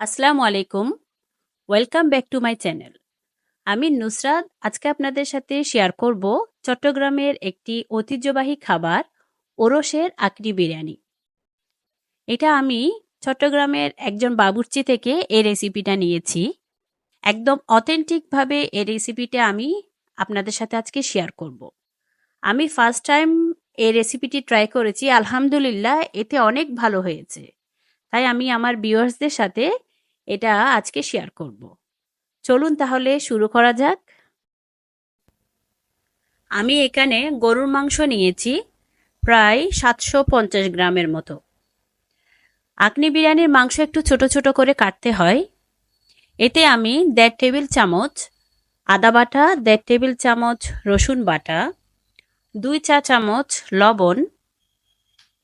আসসালামু আলাইকুম। Welcome back to my channel আমি নুসরাত, আজকে আপনাদের সাথে শেয়ার করব চট্টগ্রামের একটি ঐতিহ্যবাহী খাবার, ওরসের আকরি বিরিয়ানি। এটা আমি চট্টগ্রামের একজন বাবুর্চি থেকে এই রেসিপিটা নিয়েছি। একদম অথেন্টিকভাবে এই রেসিপিটা আমি আপনাদের সাথে আজকে শেয়ার করব। আমি ফার্স্ট টাইম এই রেসিপিটি ট্রাই করেছি, আলহামদুলিল্লাহ, এতে অনেক ভালো হয়েছে। তাই আমি আমার ভিউয়ার্সদের সাথে এটা আজকে শেয়ার করব। চলুন তাহলে শুরু করা যাক। আমি এখানে গরুর মাংস নিয়েছি, প্রায় সাতশো পঞ্চাশ গ্রামের মতো। আকনি বিরিয়ানির মাংস একটু ছোট ছোট করে কাটতে হয়। এতে আমি দেড় টেবিল চামচ আদা বাটা, দেড় টেবিল চামচ রসুন বাটা, দুই চা চামচ লবণ,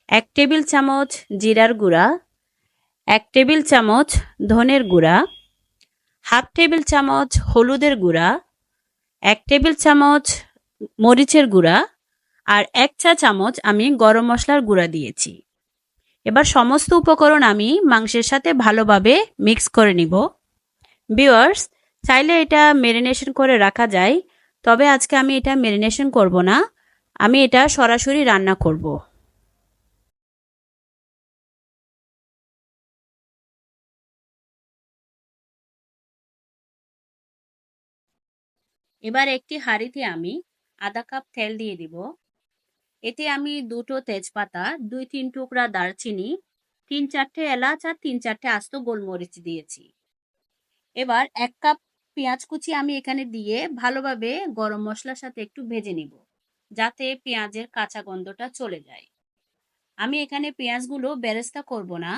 এক টেবিল চামচ জিরার গুঁড়া এক টেবিল চামচ ধনের গুঁড়া, হাফ টেবিল চামচ হলুদের গুঁড়া, এক টেবিল চামচ মরিচের গুঁড়া আর এক চা চামচ আমি গরম মশলার গুঁড়া দিয়েছি। এবার সমস্ত উপকরণ আমি মাংসের সাথে ভালোভাবে মিক্স করে নিব। বিয়ার্স চাইলে এটা মেরিনেশন করে রাখা যায়, তবে আজকে আমি এটা মেরিনেশন করব না। আমি এটা সরাসরি রান্না করব। এবার একটি হাঁড়িতে আমি আধা কাপ তেল দিয়ে দিব। এতে আমি দুটো তেজপাতা, দুই তিন টুকরা দারচিনি, তিন চারটে এলাচ আর তিন চারটে আস্ত গোলমরিচ দিয়েছি। এবার এক কাপ পেঁয়াজ কুচি আমি এখানে দিয়ে ভালোভাবে গরম মশলার সাথে একটু ভেজে নিব, যাতে পেঁয়াজের কাঁচা গন্ধটা চলে যায়। আমি এখানে পেঁয়াজগুলো বেরেস্তা করব না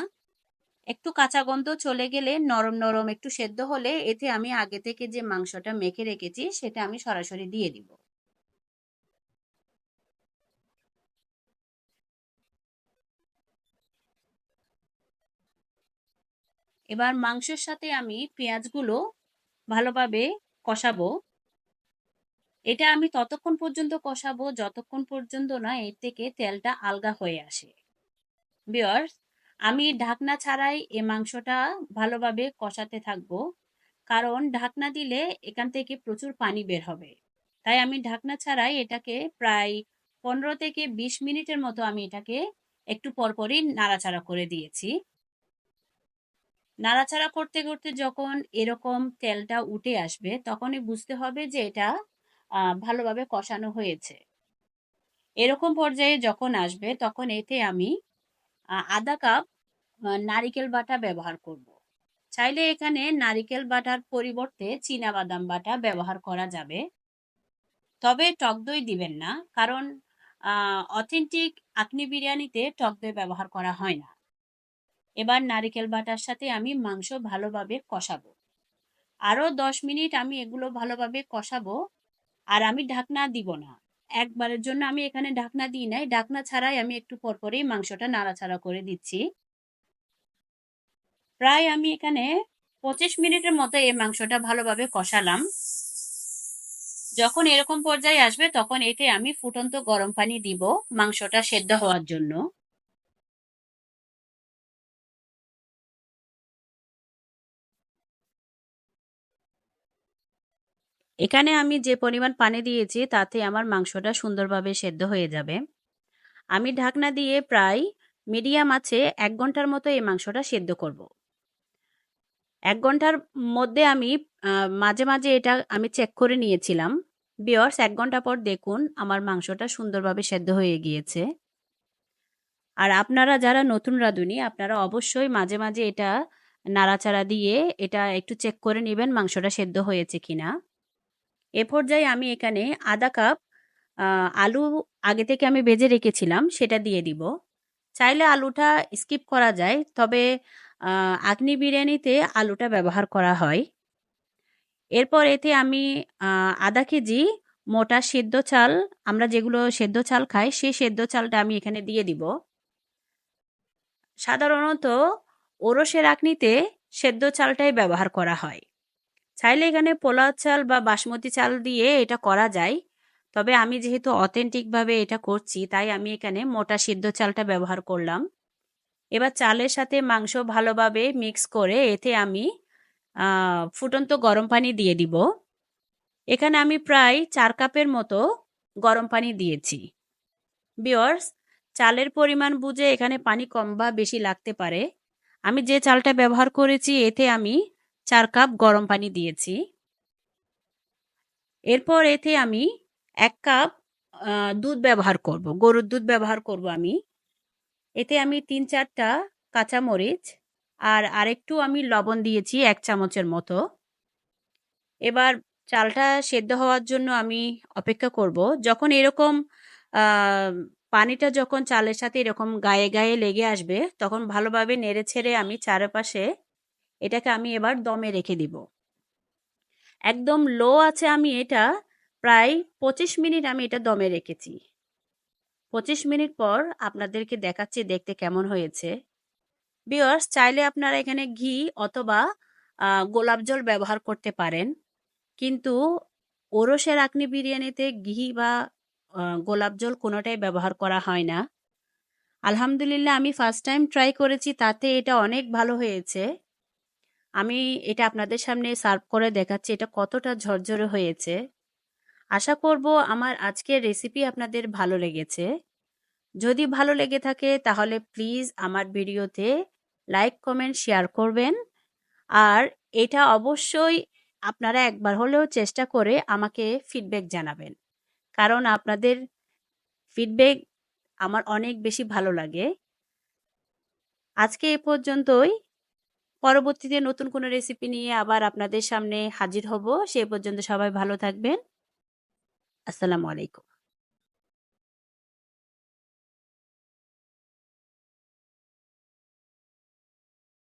একটু কাঁচা গন্ধ চলে গেলে নরম নরম একটু সেদ্ধ হলে এতে আমি আগে থেকে যে মাংসটা মেখে রেখেছি সেটা আমি সরাসরি দিয়ে দিব। এবার মাংসের সাথে আমি পেঁয়াজগুলো ভালোভাবে কষাবো। এটা আমি ততক্ষণ পর্যন্ত কষাবো, যতক্ষণ পর্যন্ত না এর থেকে তেলটা আলগা হয়ে আসে। বিয়ার্স আমি ঢাকনা ছাড়াই এ মাংসটা ভালোভাবে কষাতে থাকব। কারণ ঢাকনা দিলে এখান থেকে প্রচুর পানি বের হবে। তাই আমি ঢাকনা ছাড়াই এটাকে প্রায় পনেরো থেকে বিশ মিনিটের মতো আমি এটাকে একটু পরপরই নাড়াচাড়া করে দিয়েছি। নাড়াচাড়া করতে করতে যখন এরকম তেলটা উঠে আসবে, তখনই বুঝতে হবে যে এটা ভালোভাবে কষানো হয়েছে। এরকম পর্যায়ে যখন আসবে, তখন এতে আমি আধা কাপ নারিকেল বাটা ব্যবহার করব। চাইলে এখানে নারিকেল বাটার পরিবর্তে বাদাম বাটা ব্যবহার করা যাবে। তবে টক দই দিবেন না, কারণ অথেন্টিক আকনি বিরিয়ানিতে টক দই ব্যবহার করা হয় না। এবার নারিকেল বাটার সাথে আমি মাংস ভালোভাবে কষাবো। আরও দশ মিনিট আমি এগুলো ভালোভাবে কষাবো, আর আমি ঢাকনা দিব না। একবারের জন্য আমি এখানে ঢাকনা দিই নাই। ঢাকনা ছাড়াই আমি একটু পরপরেই মাংসটা নাড়াচাড়া করে দিচ্ছি। প্রায় আমি এখানে পঁচিশ মিনিটের মতো এই মাংসটা ভালোভাবে কষালাম। যখন এরকম পর্যায়ে আসবে তখন এতে আমি ফুটন্ত গরম পানি দিব মাংসটা সেদ্ধ হওয়ার জন্য। এখানে আমি যে পরিমাণ পানি দিয়েছি, তাতে আমার মাংসটা সুন্দরভাবে সেদ্ধ হয়ে যাবে। আমি ঢাকনা দিয়ে প্রায় মিডিয়াম আছে এক ঘণ্টার মতো এই মাংসটা সেদ্ধ করব। এক ঘণ্টার মধ্যে আমি মাঝে মাঝে এটা আমি চেক করে নিয়েছিলাম। বিয়র্স, এক ঘণ্টা পর দেখুন আমার মাংসটা সুন্দরভাবে সেদ্ধ হয়ে গিয়েছে। আর আপনারা যারা নতুন রাঁধুনি, আপনারা অবশ্যই মাঝে মাঝে এটা নাড়াচাড়া দিয়ে এটা একটু চেক করে নেবেন মাংসটা সেদ্ধ হয়েছে কিনা। এ পর্যায়ে আমি এখানে আধা কাপ আলু আগে থেকে আমি ভেজে রেখেছিলাম, সেটা দিয়ে দিব। চাইলে আলুটা স্কিপ করা যায়, তবে আগ্নি বিরিয়ানিতে আলুটা ব্যবহার করা হয়। এরপর এতে আমি আধা কেজি মোটা সেদ্ধ চাল, আমরা যেগুলো সেদ্ধ চাল খাই, সেই সেদ্ধ চালটা আমি এখানে দিয়ে দিব। সাধারণত ওরসের আঁকনিতে সেদ্ধ চালটাই ব্যবহার করা হয়। চাইলে এখানে পোলাও চাল বা বাসমতি চাল দিয়ে এটা করা যায়। তবে আমি যেহেতু অথেন্টিকভাবে এটা করছি, তাই আমি এখানে মোটা সিদ্ধ চালটা ব্যবহার করলাম। এবার চালের সাথে মাংস ভালোভাবে মিক্স করে এতে আমি ফুটন্ত গরম পানি দিয়ে দিব। এখানে আমি প্রায় চার কাপের মতো গরম পানি দিয়েছি। বিয়র্স চালের পরিমাণ বুঝে এখানে পানি কম বা বেশি লাগতে পারে। আমি যে চালটা ব্যবহার করেছি, এতে আমি চার কাপ গরম পানি দিয়েছি। এরপর এতে আমি এক কাপ দুধ ব্যবহার করব, গরুর দুধ ব্যবহার করব আমি। এতে আমি তিন চারটা কাঁচামরিচ আর আরেকটু আমি লবণ দিয়েছি এক চামচের মতো। এবার চালটা সেদ্ধ হওয়ার জন্য আমি অপেক্ষা করব। যখন এরকম পানিটা যখন চালের সাথে এরকম গায়ে গায়ে লেগে আসবে, তখন ভালোভাবে নেড়ে ছেড়ে আমি চারপাশে এটাকে আমি এবার দমে রেখে দিব। একদম লো আছে আমি এটা, প্রায় পঁচিশ মিনিট আমি এটা দমে রেখেছি। পঁচিশ মিনিট পর আপনাদেরকে দেখাচ্ছি দেখতে কেমন হয়েছে। বিয়ার্স চাইলে আপনারা এখানে ঘি অথবা গোলাপ জল ব্যবহার করতে পারেন। কিন্তু ওরসের আকনি বিরিয়ানিতে ঘি বা গোলাপ জল কোনোটাই ব্যবহার করা হয় না। আলহামদুলিল্লাহ, আমি ফার্স্ট টাইম ট্রাই করেছি, তাতে এটা অনেক ভালো হয়েছে। আমি এটা আপনাদের সামনে সার্ভ করে দেখাচ্ছি, এটা কতটা ঝরঝরে হয়েছে। আশা করব আমার আজকের রেসিপি আপনাদের ভালো লেগেছে। যদি ভালো লেগে থাকে তাহলে প্লিজ আমার ভিডিওতে লাইক কমেন্ট শেয়ার করবেন। আর এটা অবশ্যই আপনারা একবার হলেও চেষ্টা করে আমাকে ফিডব্যাক জানাবেন। কারণ আপনাদের ফিডব্যাক আমার অনেক বেশি ভালো লাগে। আজকে এ পর্যন্তই। পরবর্তীতে নতুন কোনো রেসিপি নিয়ে আবার আপনাদের সামনে হাজির হব। সে পর্যন্ত সবাই ভালো থাকবেন। আসসালামু আলাইকুম।